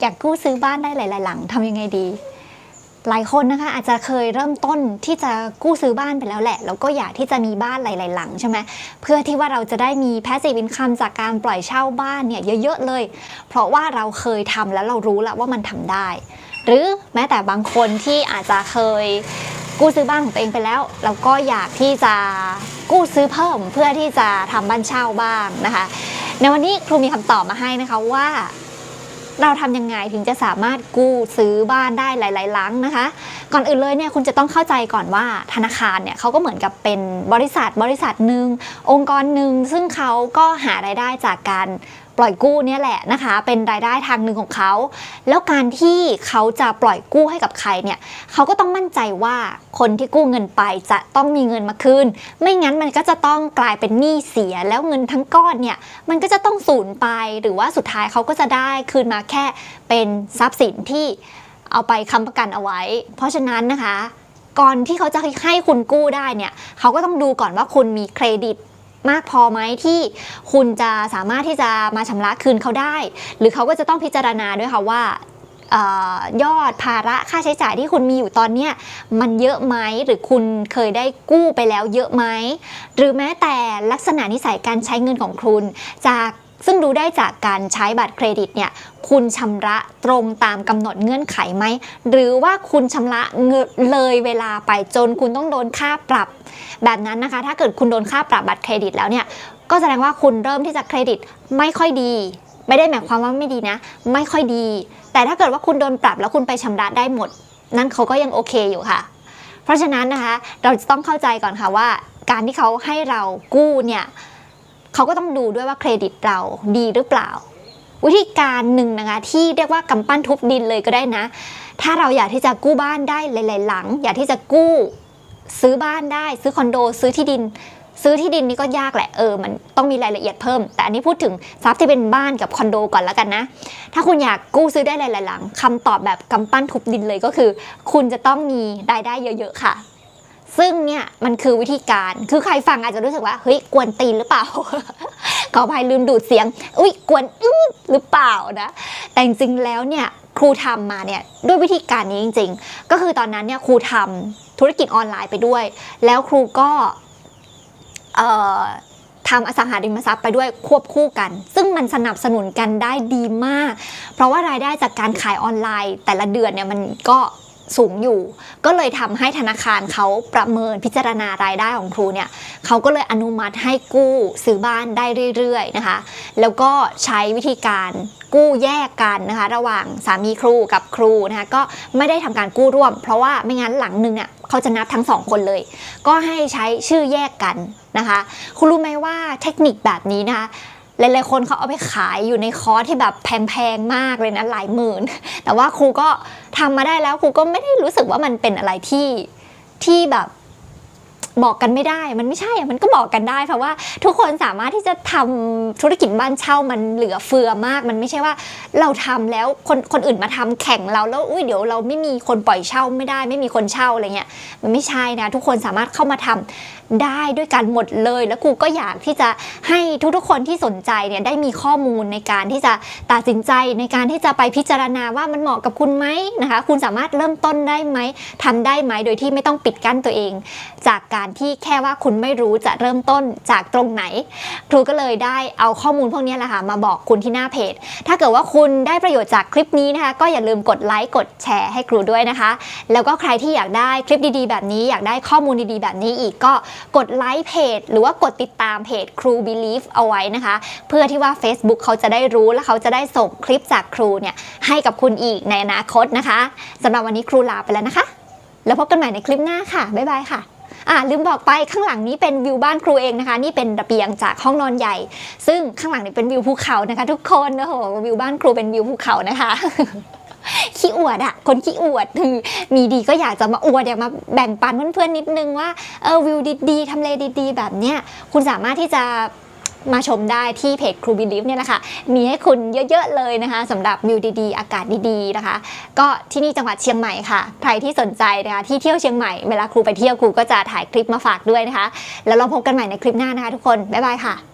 อยากกู้ซื้อบ้านได้หลาย ๆ หลังทำยังไงดี หลายคนนะคะอาจจะเคยเริ่มต้นที่จะกู้ซื้อบ้านไปแล้วแหละ แล้วก็อยากที่จะมีบ้านหลาย ๆ หลังใช่ไหมเพื่อที่ว่าเราจะได้มีแพสซีฟอินคัมจากการปล่อยเช่าบ้านเนี่ยเยอะ ๆ เลย เพราะว่าเราเคยทำแล้วเรารู้แล้วว่ามันทำได้ หรือแม้แต่บางคนที่อาจจะเคยกู้ซื้อบ้านของตัวเองไปแล้วแล้วก็อยากที่จะกู้ซื้อเพิ่มเพื่อที่จะทำบ้านเช่าบ้างนะคะ ในวันนี้ครูมีคำตอบมาให้นะคะว่า เราทำยังไงถึงจะสามารถกู้ซื้อบ้านได้หลาย ๆ หลังนะคะ ก่อนอื่นเลยเนี่ยคุณจะต้องเข้าใจก่อนว่าธนาคารเนี่ยเขาก็เหมือนกับเป็นบริษัทบริษัทหนึ่งองค์กรหนึ่งซึ่งเขาก็หารายได้จากการ ปล่อยกู้เนี่ยแหละนะคะ เป็นรายได้ทางหนึ่งของเขา แล้วการที่เขาจะปล่อยกู้ให้กับใครเนี่ยเขาก็ต้องมั่นใจว่าคนที่กู้เงินไปจะต้องมีเงินมาคืนไม่งั้นมันก็จะต้องกลายเป็นหนี้เสีย แล้วเงินทั้งก้อนเนี่ยมันก็จะต้องสูญไป หรือว่าสุดท้ายเขาก็จะได้คืนมาแค่เป็นทรัพย์สินที่เอาไปค้ำประกันเอาไว้ เพราะฉะนั้นนะคะ ก่อนที่เขาจะให้คุณกู้ได้เนี่ย เขาก็ต้องดูก่อนว่าคุณมีเครดิต มากพอไหมที่คุณจะสามารถที่จะมาชำระคืนเขาได้ หรือเขาก็จะต้องพิจารณาด้วยค่ะว่าออยอดภาระค่าใช้จ่ายที่คุณมีอยู่ตอนเนี้ยมันเยอะไหมหรือคุณเคยได้กู้ไปแล้วเยอะไหมหรือแม้แต่ลักษณะนิสัยการใช้เงินของคุณ จาก ซึ่งดูได้จากการใช้บัตรเครดิตเนี่ยคุณชำระตรงตามกำหนดเงื่อนไขไหม หรือว่าคุณชำระเงินเลยเวลาไปจนคุณต้องโดนค่าปรับ แบบนั้นนะคะ ถ้าเกิดคุณโดนค่าปรับบัตรเครดิตแล้วเนี่ยก็แสดงว่าคุณเริ่มที่จะเครดิตไม่ค่อยดี ไม่ได้หมายความว่าไม่ดีนะ ไม่ค่อยดี แต่ถ้าเกิดว่าคุณโดนปรับแล้วคุณไปชำระได้หมด นั่นเขาก็ยังโอเคอยู่ค่ะ เพราะฉะนั้นนะคะเราจะต้องเข้าใจก่อนค่ะว่า การที่เขาให้เรากู้เนี่ย เขาก็ต้องดูด้วยว่าเครดิตเราดีหรือเปล่า วิธีการหนึ่งนะคะที่เรียกว่ากำปั้นทุบดินเลยก็ได้นะ ถ้าเราอยากที่จะกู้บ้านได้หลาย ๆ หลัง อยากที่จะกู้ซื้อบ้านได้ ซื้อคอนโด ซื้อที่ดิน ซื้อที่ดินนี่ก็ยากแหละเออมันต้องมีรายละเอียดเพิ่ม แต่อันนี้พูดถึงทรัพย์ที่เป็นบ้านกับคอนโดก่อนแล้วกันนะ ถ้าคุณอยากกู้ซื้อได้หลาย ๆ หลังคำตอบแบบกำปั้นทุบดินเลยก็คือ คุณจะต้องมีรายได้เยอะ ๆ ค่ะ ซึ่งเนี่ยมันคือวิธีการ คือใครฟังอาจจะรู้สึกว่า เฮ้ย กวนตีนหรือเปล่า ขออภัยลืมดูดเสียง อุ้ยกวนอื้อหรือเปล่านะ แต่จริงๆแล้วเนี่ยครูทำมาเนี่ยด้วยวิธีการนี้จริง ๆ ก็คือตอนนั้นเนี่ยครูทำธุรกิจออนไลน์ไปด้วย แล้วครูก็เอ่อทำอสังหาริมทรัพย์ไปด้วยควบคู่กัน ซึ่งมันสนับสนุนกันได้ดีมาก เพราะว่ารายได้จากการขายออนไลน์ แต่ละเดือนเนี่ยมันก็ สูงอยู่ ก็เลยทำให้ธนาคารเขาประเมินพิจารณารายได้ของครูเนี่ยเขาก็เลยอนุมัติให้กู้ซื้อบ้านได้เรื่อยๆนะคะ แล้วก็ใช้วิธีการกู้แยกกันนะคะ ระหว่างสามีครูกับครูนะคะก็ไม่ได้ทำการกู้ร่วม เพราะว่าไม่งั้นหลังหนึ่งเนี่ยเขาจะนับทั้งสองคนเลย ก็ให้ใช้ชื่อแยกกันนะคะ คุณรู้ไหมว่าเทคนิคแบบนี้นะคะ หลายๆคนเขาเอาไปขายอยู่ในคอร์สที่แบบแพงๆมากเลยนะหลายหมื่น แต่ว่าครูก็ทำมาได้แล้วครูก็ไม่ได้รู้สึกว่ามันเป็นอะไรที่ที่แบบ บอกกันไม่ได้ มันไม่ใช่มันก็บอกกันได้ เพราะว่าทุกคนสามารถที่จะทำธุรกิจบ้านเช่ามันเหลือเฟือมาก มันไม่ใช่ว่าเราทำแล้วคนคนอื่นมาทำแข่งเราแล้วอุ้ยเดี๋ยวเราไม่มีคนปล่อยเช่าไม่ได้ ไม่มีคนเช่าอะไรเงี้ยมันไม่ใช่นะทุกคนสามารถเข้ามาทำได้ด้วยกันหมดเลย แล้วครูก็อยากที่จะให้ทุกๆคนที่สนใจเนี่ยได้มีข้อมูลในการที่จะตัดสินใจในการที่จะไปพิจารณาว่ามันเหมาะกับคุณไหมนะคะ คุณสามารถเริ่มต้นได้ไหมทำได้ไหมโดยที่ไม่ต้องปิดกั้นตัวเอง จากการที่แค่ว่าคุณไม่รู้จะเริ่มต้นจากตรงไหน ครูก็เลยได้เอาข้อมูลพวกนี้แหละค่ะมาบอกคุณที่หน้าเพจ ถ้าเกิดว่าคุณได้ประโยชน์จากคลิปนี้นะคะ ก็อย่าลืมกดไลค์กดแชร์ให้ครูด้วยนะคะ แล้วก็ใครที่อยากได้คลิปดีๆ แบบนี้ อยากได้ข้อมูลดีๆ แบบนี้อีกก็กดไลค์เพจ หรือว่ากดติดตามเพจครู Believe เอาไว้นะคะ เพื่อที่ว่า Facebook เขาจะได้รู้และเขาจะได้ส่งคลิปจากครูเนี่ยให้กับคุณอีกในอนาคตนะคะสำหรับวันนี้ครูลาไปแล้วนะคะ แล้วพบกันใหม่ในคลิปหน้าค่ะ บ๊ายบายค่ะ อ่าลืมบอกไปข้างหลังนี้เป็นวิวบ้านครูเองนะคะ นี่เป็นระเบียงจากห้องนอนใหญ่ ซึ่งข้างหลังนี่เป็นวิวภูเขานะคะ ทุกคนโอ้โหวิวบ้านครูเป็นวิวภูเขานะคะขี้อวดอะคนขี้อวดคือมีดีก็อยากจะมาอวดอยากมาแบ่งปันเพื่อนๆนิดนึงว่าเออวิวดีๆทำเลดีๆ แบบเนี้ยคุณสามารถที่จะ มาชมได้ที่เพจครูบิลิฟเนี่ยแหละค่ะมีให้คุณเยอะๆเลยนะคะสำหรับวิวดีๆ อากาศดีๆนะคะ ก็ที่นี่จังหวัดเชียงใหม่ค่ะ ใครที่สนใจนะคะที่เที่ยวเชียงใหม่เวลาครูไปเที่ยวครูก็จะถ่ายคลิปมาฝากด้วยนะคะ แล้วเราพบกันใหม่ในคลิปหน้านะคะ ทุกคนบ๊ายบายค่ะ